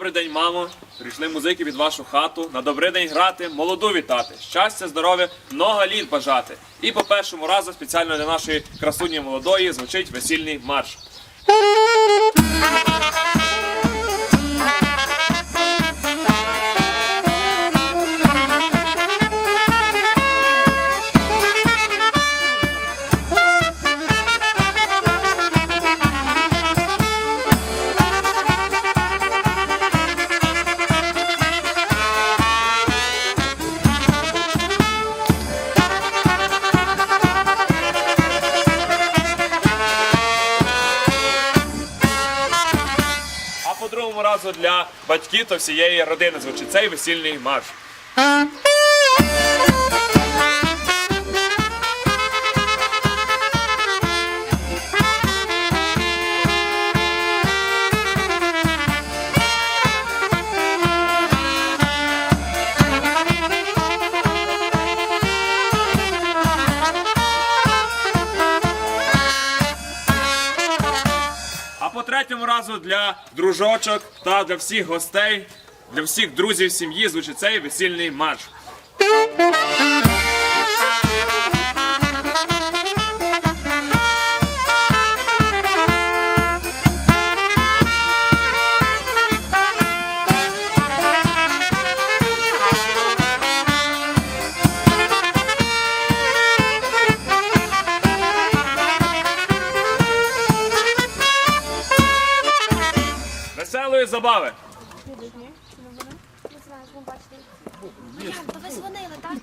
Добрий день, мамо. Прийшли музики від вашу хату. На добрий день грати, молоду вітати. Щастя, здоров'я, много літ бажати. І по першому разу спеціально для нашої красуні молодої звучить весільний марш. Разу для батьків та всієї родини звучить цей весільний марш. Третьому разу для дружочок та для всіх гостей, для всіх друзів сім'ї звучить цей весільний марш. веселої забави. Не знаю, як ви бачите. Ви дзвонили, так?